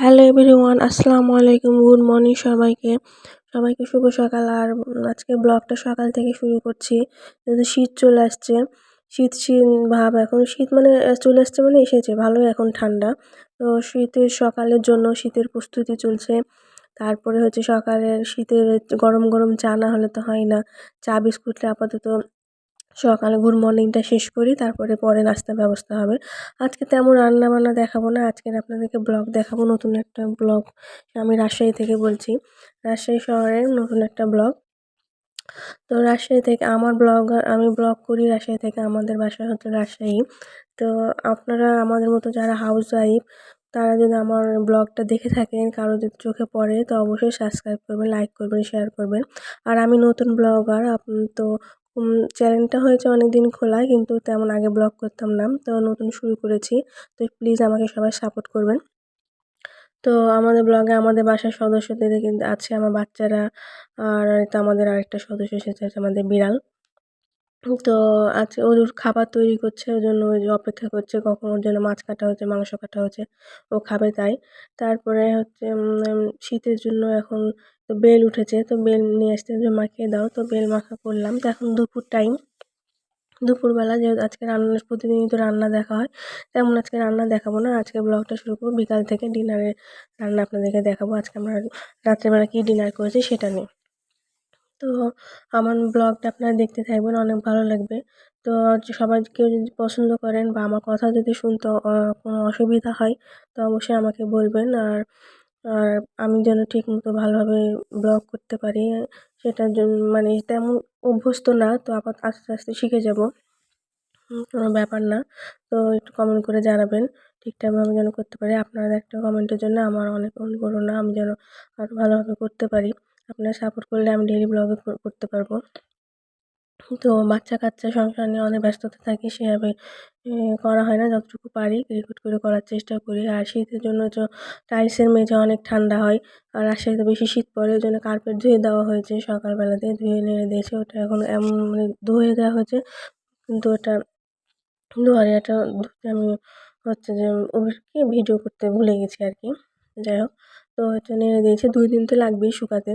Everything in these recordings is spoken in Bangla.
হ্যালো এভরিওয়ান আসসালামু আলাইকুম গুড মর্নিং সবাইকে। সবাইকে শুভ সকাল। আর আজকে ব্লগটা সকাল থেকে শুরু করছি। যেহেতু শীত চলে আসছে। শীত শীত ভাব এখন, শীত মানে চলে আসছে মানে এসেছে, ভালোই এখন ঠান্ডা। তো শীতের সকালের জন্য শীতের প্রস্তুতি চলছে। তারপরে হচ্ছে সকালের শীতের গরম গরম চা না হলে তো হয় না। চা বিস্কুটটা আপাতত সকালে গুড মর্নিংটা শেষ করি, তারপরে পরে নাস্তার ব্যবস্থা হবে। আজকে তেমন রান্না বান্না দেখাবো না আজকের আপনাদেরকে ব্লগ দেখাবো, নতুন একটা ব্লগ আমি রাজশাহী থেকে বলছি। রাজশাহী শহরের নতুন একটা ব্লগ। তো রাজশাহী থেকে আমার ব্লগ, আমি ব্লগ করি রাজশাহী থেকে, আমাদের বাসা হচ্ছে রাজশাহী। তো আপনারা আমাদের মতো যারা হাউস ওয়াইফ তারা যদি আমার ব্লগটা দেখে থাকেন, কারও যদি চোখে পড়ে, তো অবশ্যই সাবস্ক্রাইব করবেন লাইক করবেন শেয়ার করবেন। আর আমি নতুন ব্লগার তো চ্যানেলটা হয়েছে অনেক দিন খোলা, কিন্তু তেমন আগে ব্লগ করতাম না, তো নতুন শুরু করেছি। তো প্লিজ আমাকে সবাই সাপোর্ট করবেন। তো আমাদের ব্লগে আমাদের বাসার সদস্যদের কিন্তু আছে আমার বাচ্চারা, আর তো আমাদের আরেকটা সদস্য এসেছে আমাদের বিড়াল। তো আজকে ওর খাবার তৈরি করছে ওই জন্য ওই যে অপেক্ষা করছে, কখন ওর জন্য মাছ কাটা হচ্ছে, মাংস কাটা হচ্ছে, ও খাবে তাই। তারপরে হচ্ছে শীতের জন্য এখন তো বেল উঠেছে, তো বেল নিয়ে আসতে মাখিয়ে দাও, তো বেল মাখা করলাম। তো এখন দুপুর টাইম দুপুরবেলা যেহেতু আজকে রান্না প্রতিদিনই তো রান্না দেখা হয় তেমন আজকে রান্না দেখাবো না। আজকে ব্লগটা শুরু করব, বিকাল থেকে ডিনারের রান্না আপনাদেরকে দেখাবো। আজকে আমরা রাত্রেবেলা কী ডিনার করেছি সেটা নিয়ে। তো আমার ব্লগটা আপনারা দেখতে থাকবেন, অনেক ভালো লাগবে। তো সবাই কেউ যদি পছন্দ করেন বা আমার কথা যদি শুনতে কোনো অসুবিধা হয়, তো অবশ্যই আমাকে বলবেন। আর আর আমি যেন ঠিক মতো ভালোভাবে ব্লগ করতে পারি, সেটার জন্য মানে তেমন অভ্যস্ত না, তো আপাত, আস্তে আস্তে শিখে যাব। কোনো ব্যাপার না। তো একটু কমেন্ট করে জানাবেন ঠিকঠাকভাবে যেন করতে পারি। আপনাদের একটা কমেন্টের জন্য আমার অনেক অনুপ্রেরণা আমি যেন আরও ভালোভাবে করতে পারি। আপনারা সাপোর্ট করলে আমি ডেইলি ব্লগে করতে পারব। তো বাচ্চা কাচ্চা সংসার নিয়ে অনেক ব্যস্ততা থাকি, সেভাবে করা হয় না। যতটুকু পারি রেকর্ড করে করার চেষ্টা করি। আর শীতের জন্য তো টাইলসের মেঝে অনেক ঠান্ডা হয়। আর রাজশাহীতে বেশি শীত পড়ে, ওই জন্য কার্পেট ধুয়ে দেওয়া হয়েছে। সকালবেলাতে ধুয়ে নেড়ে দিয়েছে। ওটা এখন এমন মানে ধুয়ে দেওয়া হয়েছে। কিন্তু ওটা দুয়ারিয়াটা ধুতে আমি হচ্ছে যে কি ভিডিও করতে ভুলে গেছি আর কি। যাই হোক, তো হচ্ছে নেড়ে দিয়েছে। দুই দিন তো লাগবেই শুকাতে।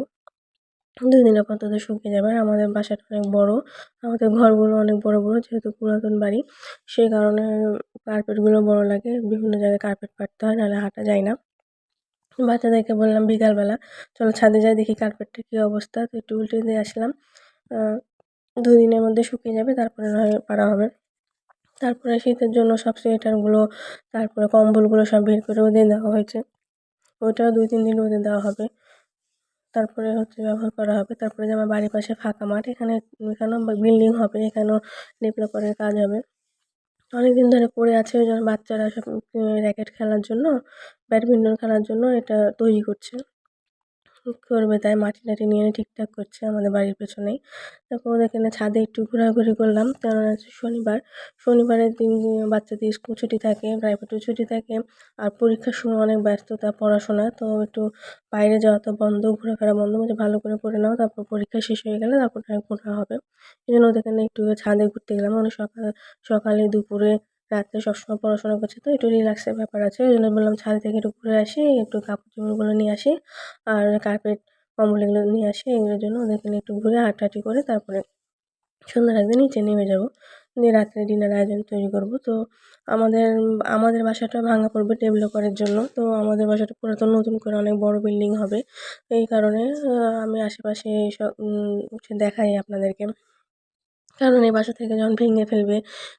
দুই দিন আপাতত শুকিয়ে যাবে। আর আমাদের বাসাটা অনেক বড়। আমাদের ঘরগুলো অনেক বড় বড়, যেহেতু পুরাতন বাড়ি। সেই কারণে কার্পেটগুলো বড় লাগে। বিভিন্ন জায়গায় কার্পেট পাড়তে হয়, নাহলে হাঁটা যায় না। বাচ্চাদেরকে বললাম বিকালবেলা, চলো ছাদে যাই, দেখি কার্পেটটার কী অবস্থা। তো একটু উল্টে দিয়ে আসলাম। দুই দিনের মধ্যে শুকিয়ে যাবে, তারপরে নয় পারা হবে। তারপরে শীতের জন্য সব সোয়েটারগুলো, তারপরে কম্বলগুলো সব বের করে রোদে দেওয়া হয়েছে। ওটাও দুই, তিন দিন রোদে দেওয়া হবে। তারপরে হচ্ছে ব্যবহার করা হবে। তারপরে যে আমার বাড়ির পাশে ফাঁকা মাঠ, এখানে, এখানেও বিল্ডিং হবে, এখানেও ডেভেলপারের কাজ হবে। অনেক দিন ধরে পড়ে আছে ওই জন্য বাচ্চারা সব র্যাকেট খেলার জন্য ব্যাডমিন্টন খেলার জন্য এটা তৈরি করছে। করবে, তাই মাটি টাটি নিয়ে ঠিকঠাক করছে আমাদের বাড়ির পেছনেই। তারপর ওদের এখানে ছাদে একটু ঘোরাঘুরি করলাম। কারণ আছে শনিবার। শনিবারের দিন বাচ্চাদের স্কুল ছুটি থাকে প্রাইভেটও ছুটি থাকে, আর পরীক্ষার সময় অনেক ব্যস্ততা, পড়াশোনা। তো একটু বাইরে যাওয়া তো বন্ধ, ঘোরাফেরা বন্ধ বলছে ভালো করে পড়ে নাও। তারপর পরীক্ষা শেষ হয়ে গেলে তারপর ঘোরা হবে। এই জন্য ওদের এখানে একটু ছাদে ঘুরতে গেলাম। মানে সকাল, সকালে দুপুরে রাত্রে সবসময় পড়াশোনা করছে তো, একটু রিল্যাক্সের ব্যাপার আছে। ওই জন্য বললাম ছাদ থেকে একটু ঘুরে আসি, একটু কাপড় চোপড়গুলো নিয়ে আসি আর কার্পেট কম্বল এগুলো নিয়ে আসি। এগুলোর জন্য ওদেরকে নিয়ে একটু ঘুরে হাঁটাহাঁটি করে তারপরে সন্ধ্যার একদিন নিচে নেমে যাব। দিয়ে রাত্রে ডিনার আয়োজন তৈরি করব। তো আমাদের আমাদের বাসাটা ভাঙা পড়বে ডেভেলপারের জন্য। তো আমাদের বাসাটা পুরাতন, নতুন করে অনেক বড় বিল্ডিং হবে। এই কারণে আমি আশেপাশে সব দেখাই আপনাদেরকে। কারণ এই বাসা থেকে যখন ভেঙে ফেলবে,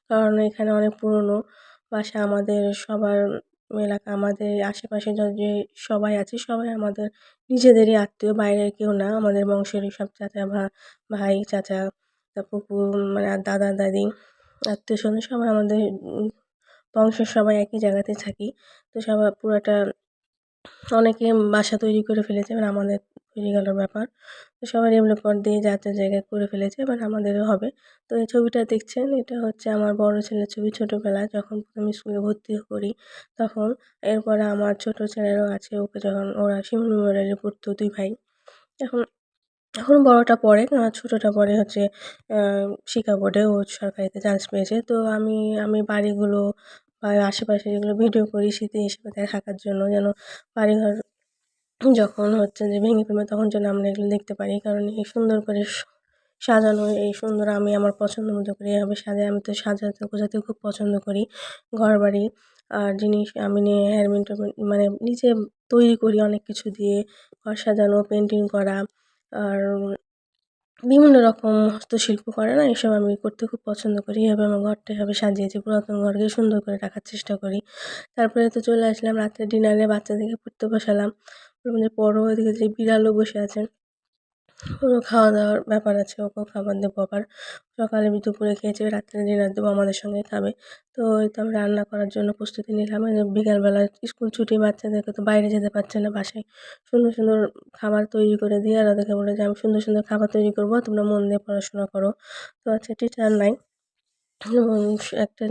কারণ এখানে অনেক পুরনো বাসা, আমাদের সবার এলাকা, আমাদের আশেপাশে যে সবাই আছে, সবাই আমাদের নিজেদেরই আত্মীয় বাইরের কেউ না। আমাদের বংশেরই সব চাচা ভা, ভাই, চাচা পুকুর মানে দাদা, দাদি, আত্মীয় স্বজন সবাই আমাদের বংশের সবাই একই জায়গাতে থাকি। তো সবাই পুরোটা অনেকে বাসা তৈরি করে ফেলেছে এবার আমাদের গেল ব্যাপার। তো সবাই ডেভেলপার দিয়ে যার যার জায়গায় করে ফেলেছে এবার আমাদেরও হবে। তো এই ছবিটা দেখছেন, এটা হচ্ছে আমার বড় ছেলের ছবি ছোটোবেলায়, যখন আমি স্কুলে ভর্তি করি তখন। এরপরে আমার ছোটো ছেলেরও আছে, ওকে যখন ওরা শিমুল মেমোরিয়ালে পড়তো দুই ভাই। এখন এখন বড়টা পড়ে ছোটোটা পড়ে হচ্ছে শিক্ষা বোর্ডে, ও সরকারিতে চান্স পেয়েছে। তো আমি আমি বাড়িগুলো বা আশেপাশে যেগুলো ভিডিও করি স্মৃতি হিসেবে থাকার জন্য যেন বাড়িঘর যখন হচ্ছে যে ভেঙে ফেলবে, তখন যেন আমরা এগুলো দেখতে পারি। কারণ এই সুন্দর করে সাজানো, এই সুন্দর আমি আমার পছন্দ মতো করে এভাবে সাজাই। আমি তো সাজাতে গোছাতে খুব পছন্দ করি ঘর বাড়ি আর জিনিস আমি নিয়ে হ্যান্ডমেড মানে নিজে তৈরি করি অনেক কিছু দিয়ে। ঘর সাজানো পেন্টিং করা, আর বিভিন্ন রকম হস্তশিল্প করে না, এসব আমি করতে খুব পছন্দ করি। এভাবে আমার ঘরটা এভাবে সাজিয়েছি, পুরাতন ঘরকে সুন্দর করে রাখার চেষ্টা করি। তারপরে তো চলে আসলাম, রাত্রে ডিনারে বাচ্চাদেরকে পড়তে বসালাম। যে পড়ো ওইদিকে যে বিড়ালও বসে আছে ওরও খাওয়া দাওয়ার ব্যাপার আছে, ওকেও খাবার দেবো আবার। সকালে আমি দুপুরে খেয়েছে রাত্রে ডিনার দেবো, আমাদের সঙ্গে খাবে। তো ওই তো আমি রান্না করার জন্য প্রস্তুতি নিলাম। বিকালবেলা স্কুল ছুটি, বাচ্চাদেরকে তো বাইরে যেতে পারছে না বাসায়। সুন্দর সুন্দর খাবার তৈরি করে দিয়ে আর ওদেরকে বলে যে, আমি সুন্দর সুন্দর খাবার তৈরি করব, তোমরা মন দিয়ে পড়াশোনা করো। তো আজকে টিচার নাই। একটা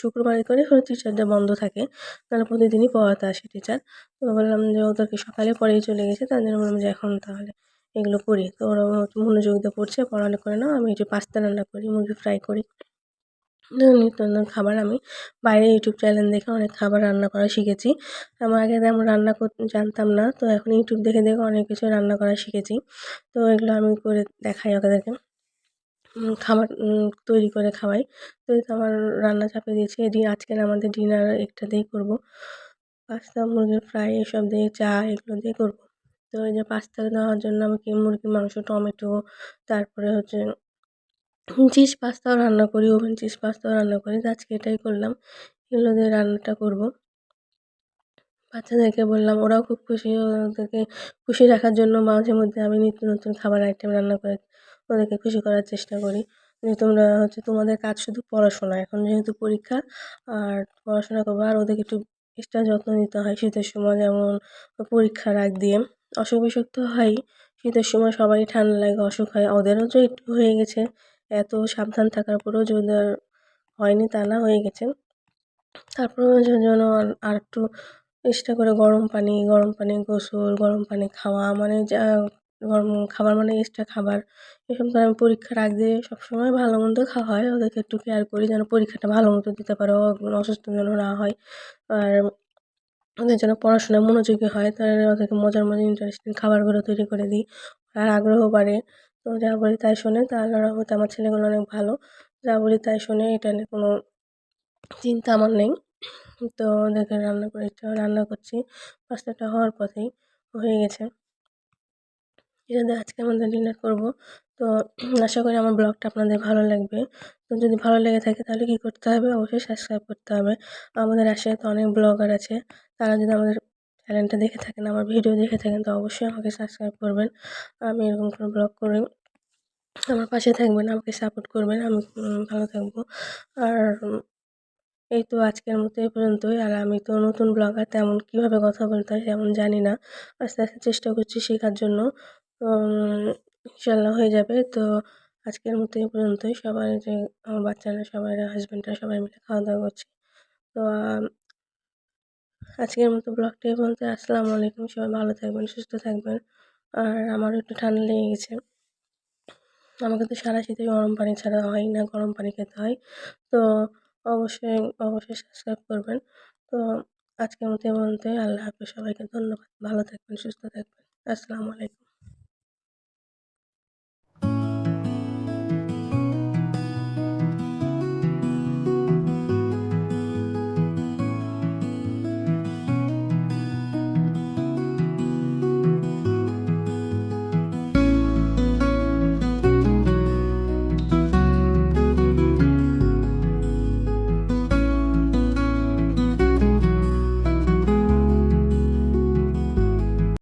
শুক্রবারে করে হলো টিচারদের বন্ধ থাকে। তাহলে প্রতিদিনই পড়াতে আসে টিচার তো বললাম যে ওদেরকে সকালে পরেই চলে গেছে। তার জন্য বললাম যে এখন তাহলে এগুলো করি। তো ওরা মনোযোগ দিয়ে পড়ছে পড়ালে করে না আমি একটু পাস্তা রান্না করি, মুরগি ফ্রাই করি। নিত্য খাবার আমি বাইরে ইউটিউব চ্যানেল দেখে অনেক খাবার রান্না করা শিখেছি। আমার আগে তেমন রান্না করতে জানতাম না। তো এখন ইউটিউব দেখে দেখে অনেক কিছু রান্না করা শিখেছি। তো এগুলো আমি করে দেখাই ওদেরকে। খাবার তৈরি করে খাওয়াই। তো আমার রান্না চাপিয়ে দিয়েছি। এদিন আজকের আমাদের ডিনার একটাতেই করব। পাস্তা, মুরগির ফ্রাই এসব দিয়ে চা এগুলো দিয়ে করব। তো এই যে পাস্তা দেওয়ার জন্য আমাকে মুরগির মাংস, টমেটো, তারপরে হচ্ছে চিজ পাস্তাও রান্না করি, ওভেন চিজ পাস্তাও রান্না করি। আজকে এটাই করলাম। এগুলো দিয়ে রান্নাটা করব। বাচ্চাদেরকে বললাম, ওরাও খুব খুশি, ওদেরকে খুশি রাখার জন্য মাঝে মধ্যে আমি নিত্য নতুন খাবার আইটেম রান্না করে ওদেরকে খুশি করার চেষ্টা করি। যে তোমরা হচ্ছে তোমাদের কাজ শুধু পড়াশোনা, এখন যেহেতু পরীক্ষা, আর পড়াশোনা করব, আর ওদেরকে একটু এক্সট্রা যত্ন নিতে হয় শীতের সময়, যেমন পরীক্ষার আগ দিয়ে। অসুখ বিসুখ তো হয়ই, শীতের সময় সবাই ঠান্ডা লাগে, অসুখ হয়, ওদেরও যে একটু হয়ে গেছে। এত সাবধান থাকার পরেও যে ওদের হয়নি তা না, হয়ে গেছে। তারপরেও যেন আর একটু এক্সট্রা করে গরম পানি গরম পানি গোসল, গরম পানি খাওয়া মানে যা গরম খাবার মানে এক্সট্রা খাবার। এসব তো আমি পরীক্ষার আগে সবসময় ভালো মন্দ খাওয়া হয়। ওদেরকে একটু কেয়ার করি যেন পরীক্ষাটা ভালো মতো দিতে পারে। অসুস্থ যেন না হয়। আর ওদের যেন পড়াশোনায় মনোযোগী হয়। তাহলে ওদেরকে মজার মজার ইন্টারেস্টিং খাবারগুলো তৈরি করে দিই। আর আগ্রহ বাড়ে। তো যা বলি তাই শোনে তা আল্লাহর রহমতে আমার ছেলেগুলো অনেক ভালো। যা বলি তাই শোনে এটা নিয়ে কোনো চিন্তা আমার নেই। তো ওদেরকে রান্না করে রান্না করছি। পাস্তাটা হওয়ার পথেই হয়ে গেছে। এটা আজকে আমাদের ডিনার করব। তো আশা করি আমার ব্লগটা আপনাদের ভালো লাগবে। তো যদি ভালো লেগে থাকে তাহলে কী করতে হবে? অবশ্যই সাবস্ক্রাইব করতে হবে। আমাদের আশায় তো অনেক ব্লগার আছে। তারা যদি আমাদের চ্যানেলটা দেখে থাকেন, আমার ভিডিও দেখে থাকেন, তো অবশ্যই আমাকে সাবস্ক্রাইব করবেন। আমি এরকম কোনো ব্লগ করি আমার পাশে থাকবেন, আমাকে সাপোর্ট করবেন। আমি ভালো থাকব। আর এই তো আজকের মতো এই পর্যন্তই। আর আমি তো নতুন ব্লগার তেমন কীভাবে কথা বলতে হয় তেমন জানি না। আস্তে আস্তে চেষ্টা করছি শেখার জন্য। তো ইনশাল্লাহ হয়ে যাবে। তো আজকের মতো এই পর্যন্তই। সবাই যে, আমার বাচ্চারা সবাই হাজব্যান্ডরা সবাই মিলে খাওয়া দাওয়া করছে। তো আজকের মতো ব্লগটা এই পর্যন্ত আসসালামু আলাইকুম। সবাই ভালো থাকবেন, সুস্থ থাকবেন। আর আমারও একটু ঠান্ডা লেগে গেছে। আমাকে তো সারা শীতে গরম পানি ছাড়া হয় না, গরম পানি খেতে হয়। তো অবশ্যই অবশ্যই সাবস্ক্রাইব করবেন। তো আজকের মতো এই পর্যন্তই। আল্লাহ হাফিজ। সবাইকে ধন্যবাদ। ভালো থাকবেন, সুস্থ থাকবেন। আসসালামু আলাইকুম।